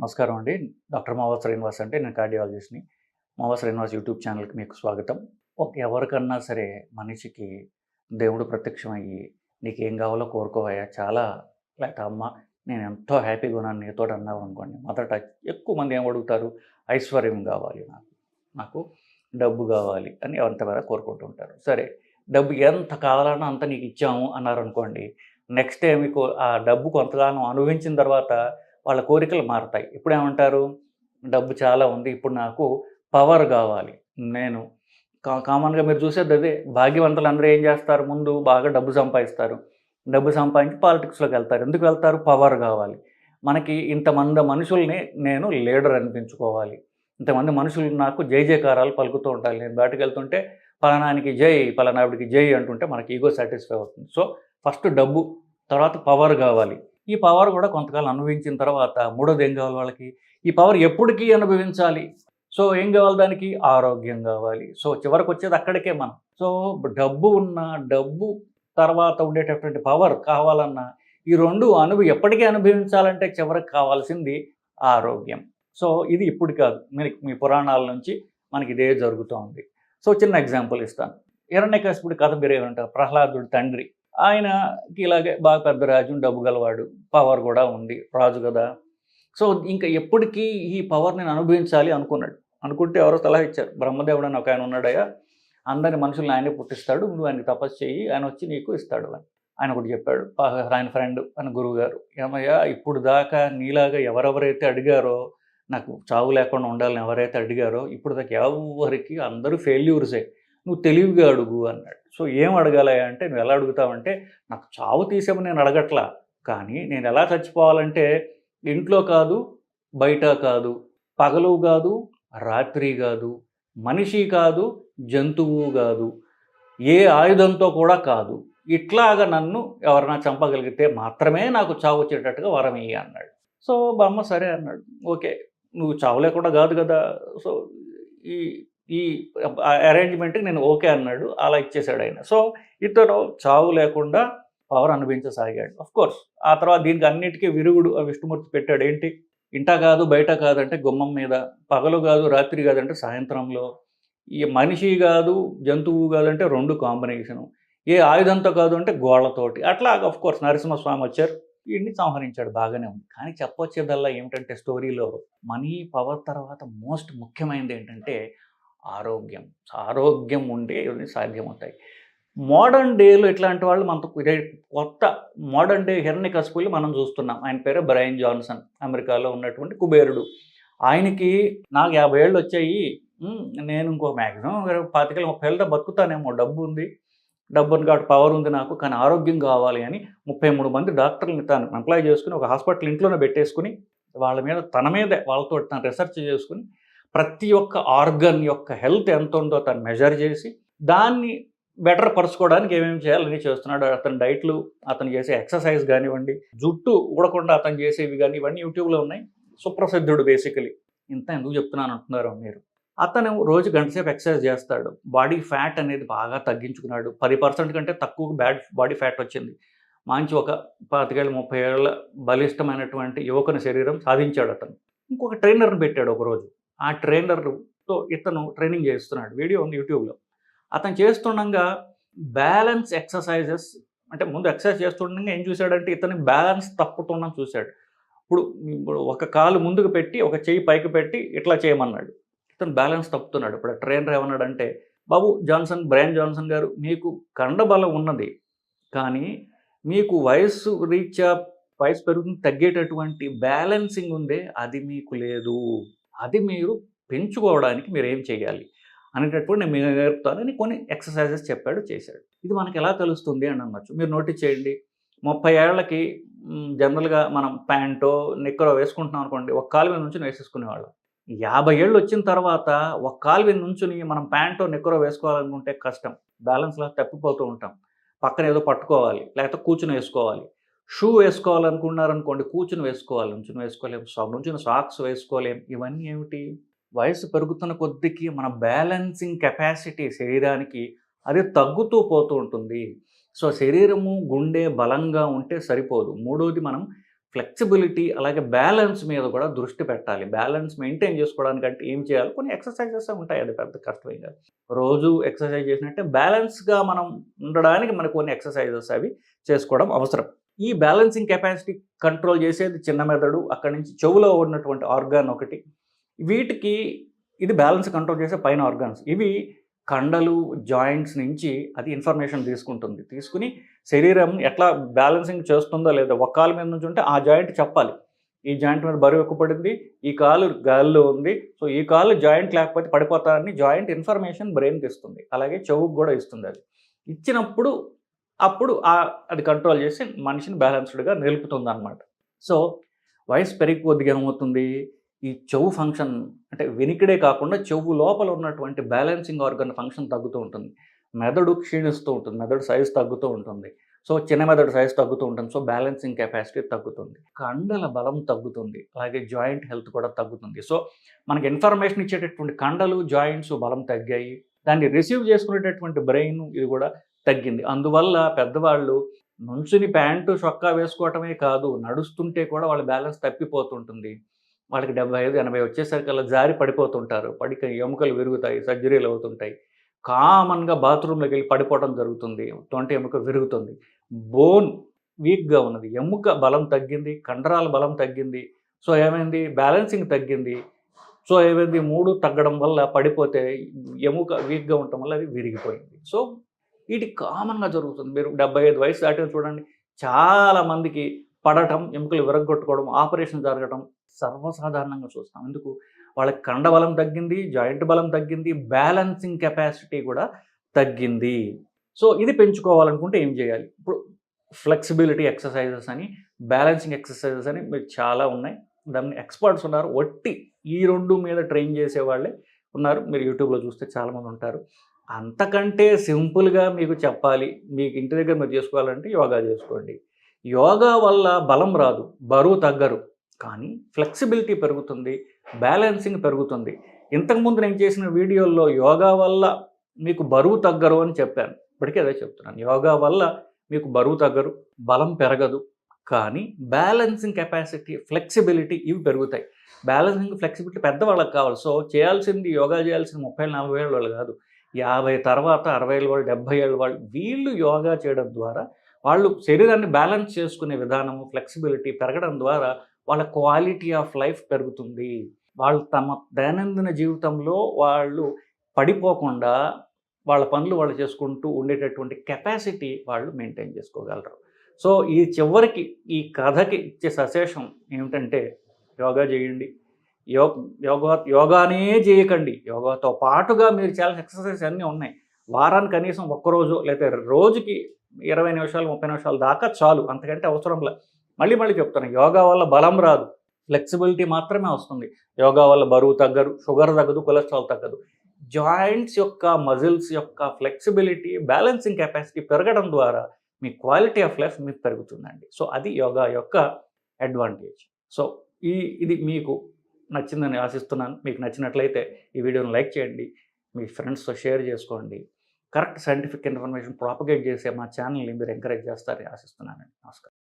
నమస్కారం అండి. డాక్టర్ మావా శ్రీనివాస్ అంటే నేను కార్డియాలజిస్ట్ని. మావా శ్రీనివాస్ యూట్యూబ్ ఛానల్కి మీకు స్వాగతం. ఒక ఎవరికన్నా సరే మనిషికి దేవుడు ప్రత్యక్షమయ్యి నీకు ఏం కావాలో కోరుకోవయ్యా చాలా లేక అమ్మ నేను ఎంతో హ్యాపీగా ఉన్నాను నీతో అన్నావు అనుకోండి మొదట ఎక్కువ మంది ఏం అడుగుతారు? ఐశ్వర్యం కావాలి నాకు నాకు డబ్బు కావాలి అని ఎవరింతవరకు కోరుకుంటూ ఉంటారు. సరే డబ్బు ఎంత కావాలన్నా అంత నీకు ఇచ్చాము అన్నారు అనుకోండి నెక్స్ట్ డే మీకు ఆ డబ్బు కొంతకాలం అనుభవించిన తర్వాత వాళ్ళ కోరికలు మారుతాయి. ఇప్పుడు ఏమంటారు డబ్బు చాలా ఉంది ఇప్పుడు నాకు పవర్ కావాలి నేను. కా- కామన్గా మీరు చూసేది అదే. భాగ్యవంతులు అందరూ ఏం చేస్తారు? ముందు బాగా డబ్బు సంపాదిస్తారు. డబ్బు సంపాదించి పాలిటిక్స్లోకి వెళ్తారు. ఎందుకు వెళ్తారు? పవర్ కావాలి. మనకి ఇంతమంది మనుషుల్ని నేను లీడర్ అనిపించుకోవాలి. ఇంతమంది మనుషులు నాకు జై జయకారాలు పలుకుతూ ఉండాలి నేను బయటకు వెళ్తుంటే పలానానికి జై పలానావిడికి జై అంటుంటే మనకి ఈగో సాటిస్ఫై అవుతుంది. సో ఫస్ట్ డబ్బు తర్వాత పవర్ కావాలి. ఈ పవర్ కూడా కొంతకాలం అనుభవించిన తర్వాత మూడోది ఏం కావాలి వాళ్ళకి? ఈ పవర్ ఎప్పటికీ అనుభవించాలి. సో ఏం కావాలి దానికి? ఆరోగ్యం కావాలి. సో చివరికి వచ్చేది అక్కడికే మనం. సో డబ్బు ఉన్న డబ్బు తర్వాత ఉండేటటువంటి పవర్ కావాలన్నా ఈ రెండు అనుభవి ఎప్పటికీ అనుభవించాలంటే చివరికి కావాల్సింది ఆరోగ్యం. సో ఇది ఇప్పుడు కాదు. మీ మీ పురాణాల నుంచి మనకి ఇదే జరుగుతూ ఉంది సో చిన్న ఎగ్జాంపుల్ ఇస్తాను. హిరణ్యకశిపుడి కథ మీరు ఏమంటారు? ప్రహ్లాదుడి తండ్రి. ఆయనకి ఇలాగే బాగా పెద్ద రాజు డబ్బు గలవాడు పవర్ కూడా ఉంది రాజు కదా. సో ఇంకా ఎప్పటికీ ఈ పవర్ నేను అనుభవించాలి అనుకున్నాడు. అనుకుంటే ఎవరో సలహా ఇచ్చారు. బ్రహ్మదేవుడు అని ఒక ఆయన ఉన్నాడయ్యా అందరి మనుషుల్ని ఆయనే పుట్టిస్తాడు నువ్వు ఆయనకి తపస్సు చేయి ఆయన వచ్చి నీకు ఇస్తాడు అని. ఆయన ఒకటి చెప్పాడు ఆయన ఫ్రెండ్ అని గురువు గారు ఏమయ్యా ఇప్పుడు దాకా నీలాగా ఎవరెవరైతే అడిగారో నాకు చావు లేకుండా ఉండాలని ఎవరైతే అడిగారో ఇప్పుడు దాకా ఎవరికి అందరూ ఫెయిల్యూర్సే నువ్వు తెలివిగా అడుగు అన్నాడు. సో ఏం అడగాలి అంటే నువ్వు ఎలా అడుగుతావంటే నాకు చావు తీసేమని నేను అడగట్లా. కానీ నేను ఎలా చచ్చిపోవాలంటే ఇంట్లో కాదు బయట కాదు పగలు కాదు రాత్రి కాదు మనిషి కాదు జంతువు కాదు ఏ ఆయుధంతో కూడా కాదు. ఇట్లాగా నన్ను ఎవరైనా చంపగలిగితే మాత్రమే నాకు చావు వచ్చేటట్టుగా వరం ఇయ్యి అన్నాడు. సో బామ్మ సరే అన్నాడు. ఓకే నువ్వు చావులే లేకుండా కాదు కదా. సో ఈ ఈ అరేంజ్మెంట్కి నేను ఓకే అన్నాడు. అలా ఇచ్చేసాడు ఆయన. సో ఇతను చావు లేకుండా పవర్ అనుభవించసాగాడు. అఫ్ కోర్స్ ఆ తర్వాత దీనికి అన్నిటికీ విరుగుడు ఆ విష్ణుమూర్తి పెట్టాడు. ఏంటి? ఇంట కాదు బయట కాదంటే గుమ్మం మీద. పగలు కాదు రాత్రి కాదంటే సాయంత్రంలో. ఈ మనిషి కాదు జంతువు కాదంటే రెండు కాంబినేషను ఏ ఆయుధంతో కాదు అంటే గోళ్ళతోటి అట్లా అఫ్ కోర్స్ నరసింహస్వామి వచ్చారు. వీడిని సంహరించాడు. బాగానే ఉంది. కానీ చెప్పొచ్చేదల్లా ఏమిటంటే స్టోరీలో మనీ పవర్ తర్వాత మోస్ట్ ముఖ్యమైనది ఏంటంటే ఆరోగ్యం. ఆరోగ్యం ఉంటే ఇవన్నీ సాధ్యమవుతాయి. మోడర్న్ డేలో ఇట్లాంటి వాళ్ళు మనతో ఇదే కొత్త మోడర్న్ డే హిరణ్య కసిపుల్ని మనం చూస్తున్నాం. ఆయన పేరు బ్రయన్ జాన్సన్ అమెరికాలో ఉన్నటువంటి కుబేరుడు. ఆయనకి నాకు యాభై ఏళ్ళు వచ్చాయి. నేను ఇంకో మ్యాక్సిమం పాతికలు ముప్పై ఏళ్ళతో బతుకుతానేమో డబ్బు ఉంది. డబ్బు ఉంది కాబట్టి పవర్ ఉంది నాకు కానీ ఆరోగ్యం కావాలి అని ముప్పై మూడు మంది డాక్టర్ని తాను ఎంప్లాయ్ చేసుకుని ఒక హాస్పిటల్ ఇంట్లోనే పెట్టేసుకుని వాళ్ళ మీద తన మీదే వాళ్ళతో తను రీసెర్చ్ చేసుకుని ప్రతి ఒక్క ఆర్గన్ యొక్క హెల్త్ ఎంత ఉందో తను మెజర్ చేసి దాన్ని బెటర్ పరుచుకోవడానికి ఏమేమి చేయాలని చేస్తున్నాడు. అతని డైట్లు అతను చేసే ఎక్సర్సైజ్ కానివ్వండి జుట్టు ఊడకుండా అతను చేసేవి కానీ ఇవన్నీ యూట్యూబ్లో ఉన్నాయి. సుప్రసిద్ధుడు బేసికలీ. ఇంత ఎందుకు చెప్తున్నాను అంటున్నారు మీరు? అతను రోజు గంటసేపు ఎక్సర్సైజ్ చేస్తాడు. బాడీ ఫ్యాట్ అనేది బాగా తగ్గించుకున్నాడు. పది పర్సెంట్ కంటే తక్కువ బ్యాడ్ బాడీ ఫ్యాట్ వచ్చింది. మంచి ఒక పాతికేళ్ళ ముప్పై ఏళ్ళ బలిష్టమైనటువంటి యువకుని శరీరం సాధించాడు అతను. ఇంకొక ట్రైనర్ని పెట్టాడు ఒకరోజు. ఆ ట్రైనర్తో ఇతను ట్రైనింగ్ చేస్తున్నాడు వీడియో ఉంది యూట్యూబ్లో. అతను చేస్తుండగా బ్యాలెన్స్ ఎక్సర్సైజెస్ అంటే ముందు ఎక్సర్సైజ్ చేస్తుండగా ఏం చూశాడంటే ఇతని బ్యాలెన్స్ తప్పుతుండని చూశాడు. ఇప్పుడు ఇప్పుడు ఒక కాలు ముందుకు పెట్టి ఒక చెయ్యి పైకి పెట్టి ఇట్లా చేయమన్నాడు. ఇతను బ్యాలెన్స్ తప్పుతున్నాడు. ఇప్పుడు ట్రైనర్ ఏమన్నాడంటే బాబు జాన్సన్ బ్రైన్ జాన్సన్ గారు మీకు కండబలం ఉన్నది. కానీ మీకు వయస్సు రీత్యా వయసు పెరుగుతుంది తగ్గేటటువంటి బ్యాలెన్సింగ్ ఉందే అది మీకు లేదు. అది మీరు పెంచుకోవడానికి మీరు ఏం చేయాలి? అనేటప్పుడు నేను మీకు నేర్పుతానని కొన్ని ఎక్సర్సైజెస్ చెప్పాడు చేశాడు. ఇది మనకి ఎలా తెలుస్తుంది అని అనొచ్చు. మీరు నోటీస్ చేయండి ముప్పై ఏళ్ళకి జనరల్గా మనం ప్యాంటో నిక్కరో వేసుకుంటున్నాం అనుకోండి ఒక కాలు మీద నుంచి వేసేసుకునేవాళ్ళం. యాభై ఏళ్ళు వచ్చిన తర్వాత ఒక కాలు మీద నుంచుని మనం ప్యాంటో నిక్కరో వేసుకోవాలనుకుంటే కష్టం. బ్యాలెన్స్లా తప్పిపోతూ ఉంటాం. పక్కన ఏదో పట్టుకోవాలి లేకపోతే కూర్చుని వేసుకోవాలి. షూ వేసుకోవాలనుకున్నారనుకోండి కూర్చుని వేసుకోవాలి నుంచుని వేసుకోలేం సా నుంచుని సాక్స్ వేసుకోలేం ఇవన్నీ ఏమిటి? వయసు పెరుగుతున్న కొద్దికి మన బ్యాలెన్సింగ్ కెపాసిటీ శరీరానికి అది తగ్గుతూ పోతూ ఉంటుంది. సో శరీరము గుండె బలంగా ఉంటే సరిపోదు. మూడోది మనం ఫ్లెక్సిబిలిటీ అలాగే బ్యాలెన్స్ మీద కూడా దృష్టి పెట్టాలి. బ్యాలెన్స్ మెయింటైన్ చేసుకోవడానికి అంటే ఏం చేయాలి? కొన్ని ఎక్సర్సైజెస్ ఉంటాయి. అది పెద్ద కష్టమేం కాదు. రోజు ఎక్సర్సైజ్ చేసినట్టే బ్యాలెన్స్గా మనం ఉండడానికి మనకు కొన్ని ఎక్సర్సైజెస్ అవి చేసుకోవడం అవసరం. ఈ బ్యాలెన్సింగ్ కెపాసిటీ కంట్రోల్ చేసేది చిన్న మెదడు అక్కడి నుంచి చెవులో ఉన్నటువంటి ఆర్గాన్ ఒకటి. వీటికి ఇది బ్యాలెన్స్ కంట్రోల్ చేసే పైన ఆర్గాన్స్ ఇవి కండలు జాయింట్స్ నుంచి అది ఇన్ఫర్మేషన్ తీసుకుంటుంది. తీసుకుని శరీరం ఎట్లా బ్యాలెన్సింగ్ చేస్తుందో లేదా ఒక కాలు మీద నుంచి ఉంటే ఆ జాయింట్ చెప్పాలి. ఈ జాయింట్ మీద బరువు ఎక్కువ పడింది ఈ కాలు గాలిలో ఉంది సో ఈ కాలు జాయింట్ లేకపోతే పడిపోతారని జాయింట్ ఇన్ఫర్మేషన్ బ్రెయిన్కి ఇస్తుంది. అలాగే చెవుకు కూడా ఇస్తుంది అది. ఇచ్చినప్పుడు అప్పుడు ఆ అది కంట్రోల్ చేసి మనిషిని బ్యాలెన్స్డ్గా నిలుపుతుంది అనమాట సో వయసు పెరిగి కొద్దిగా ఏమవుతుంది? ఈ చెవు ఫంక్షన్ అంటే వెనికిడే కాకుండా చెవు లోపల ఉన్నటువంటి బ్యాలెన్సింగ్ ఆర్గన్ ఫంక్షన్ తగ్గుతూ ఉంటుంది. మెదడు క్షీణిస్తూ ఉంటుంది. మెదడు సైజ్ తగ్గుతూ ఉంటుంది. సో చిన్న మెదడు సైజ్ తగ్గుతూ ఉంటుంది. సో బ్యాలెన్సింగ్ కెపాసిటీ తగ్గుతుంది. కండల బలం తగ్గుతుంది. అలాగే జాయింట్ హెల్త్ కూడా తగ్గుతుంది. సో మనకి ఇన్ఫర్మేషన్ ఇచ్చేటటువంటి కండలు జాయింట్స్ బలం తగ్గాయి. దాన్ని రిసీవ్ చేసుకునేటటువంటి బ్రెయిన్ ఇది కూడా తగ్గింది. అందువల్ల పెద్దవాళ్ళు నుంచుని ప్యాంటు చొక్కా వేసుకోవటమే కాదు నడుస్తుంటే కూడా వాళ్ళ బ్యాలెన్స్ తప్పిపోతుంటుంది. వాళ్ళకి డెబ్బై ఐదు ఎనభై వచ్చేసరికల్లా జారి పడిపోతుంటారు. పడిక ఎముకలు విరుగుతాయి సర్జరీలు అవుతుంటాయి. కామన్గా బాత్రూంలోకి వెళ్ళి పడిపోవడం జరుగుతుంది. తొంటి ఎముక విరుగుతుంది. బోన్ వీక్గా ఉన్నది. ఎముక బలం తగ్గింది కండరాల బలం తగ్గింది. సో ఏమైంది? బ్యాలెన్సింగ్ తగ్గింది. సో ఏమైంది మూడు తగ్గడం వల్ల పడిపోతే ఎముక వీక్గా ఉండటం వల్ల అది విరిగిపోయింది. సో ఇది కామన్గా జరుగుతుంది. మీరు డెబ్బై ఐదు వయసు దాటిన చూడండి చాలా మందికి పడటం ఎముకలు విరగొట్టుకోవడం ఆపరేషన్ జరగడం సర్వసాధారణంగా చూస్తాం. ఎందుకు? వాళ్ళకి కండ బలం తగ్గింది జాయింట్ బలం తగ్గింది బ్యాలెన్సింగ్ కెపాసిటీ కూడా తగ్గింది. సో ఇది పెంచుకోవాలనుకుంటే ఏం చేయాలి? ఇప్పుడు ఫ్లెక్సిబిలిటీ ఎక్సర్సైజెస్ అని బ్యాలెన్సింగ్ ఎక్సర్సైజెస్ అని మీరు చాలా ఉన్నాయి. దాన్ని ఎక్స్పర్ట్స్ ఉన్నారు. ఒట్టి ఈ రెండు మీద ట్రైన్ చేసే వాళ్ళే ఉన్నారు. మీరు యూట్యూబ్లో చూస్తే చాలామంది ఉంటారు. అంతకంటే సింపుల్గా మీకు చెప్పాలి. మీకు ఇంటి దగ్గర మీరు చేసుకోవాలంటే యోగా చేసుకోండి. యోగా వల్ల బలం రాదు. బరువు తగ్గరు. కానీ ఫ్లెక్సిబిలిటీ పెరుగుతుంది. బ్యాలెన్సింగ్ పెరుగుతుంది. ఇంతకుముందు నేను చేసిన వీడియోల్లో యోగా వల్ల మీకు బరువు తగ్గరు అని చెప్పాను. ఇప్పటికీ అదే చెప్తున్నాను. యోగా వల్ల మీకు బరువు తగ్గరు. బలం పెరగదు. కానీ బ్యాలెన్సింగ్ కెపాసిటీ ఫ్లెక్సిబిలిటీ ఇవి పెరుగుతాయి. బ్యాలెన్సింగ్ ఫ్లెక్సిబిలిటీ పెద్దవాళ్ళకి కావాలి. సో చేయాల్సింది యోగా చేయాల్సిన ముప్పై నలభై ఏళ్ళ వాళ్ళు కాదు. యాభై తర్వాత అరవై ఏళ్ళ వాళ్ళు డెబ్బై ఏళ్ళ వాళ్ళు వీళ్ళు యోగా చేయడం ద్వారా వాళ్ళు శరీరాన్ని బ్యాలెన్స్ చేసుకునే విధానము ఫ్లెక్సిబిలిటీ పెరగడం ద్వారా వాళ్ళ క్వాలిటీ ఆఫ్ లైఫ్ పెరుగుతుంది. వాళ్ళు తమ దైనందిన జీవితంలో వాళ్ళు పడిపోకుండా వాళ్ళ పనులు వాళ్ళు చేసుకుంటూ ఉండేటటువంటి కెపాసిటీ వాళ్ళు మెయింటైన్ చేసుకోగలరు. సో ఈ చివరికి ఈ కథకి ఇచ్చే సశేషం ఏమిటంటే యోగా చేయండి. యో యోగా యోగానే చేయకండి. యోగాతో పాటుగా మీరు చాలా ఎక్సర్సైజ్ అన్నీ ఉన్నాయి. వారానికి కనీసం ఒక్కరోజు లేదా రోజుకి ఇరవై నిమిషాలు ముప్పై నిమిషాలు దాకా చాలు. అంతకంటే అవసరం లే. మళ్ళీ మళ్ళీ చెప్తాను యోగా వల్ల బలం రాదు. ఫ్లెక్సిబిలిటీ మాత్రమే వస్తుంది. యోగా వల్ల బరువు తగ్గరు షుగర్ తగ్గదు కొలెస్ట్రాల్ తగ్గదు. జాయింట్స్ యొక్క మజిల్స్ యొక్క ఫ్లెక్సిబిలిటీ బ్యాలెన్సింగ్ కెపాసిటీ పెరగడం ద్వారా మీ క్వాలిటీ ఆఫ్ లైఫ్ మీకు పెరుగుతుందండి. సో అది యోగా యొక్క అడ్వాంటేజ్ సో ఈ ఇది మీకు నచ్చిందని ఆశిస్తున్నాను. మీకు నచ్చినట్లయితే ఈ వీడియోని లైక్ చేయండి. మీ ఫ్రెండ్స్తో షేర్ చేసుకోండి. కరెక్ట్ సైంటిఫిక్ ఇన్ఫర్మేషన్ ప్రాపగేట్ చేసే మా ఛానల్ని మీరు ఎంకరేజ్ చేస్తారని ఆశిస్తున్నానండి. నమస్కారం.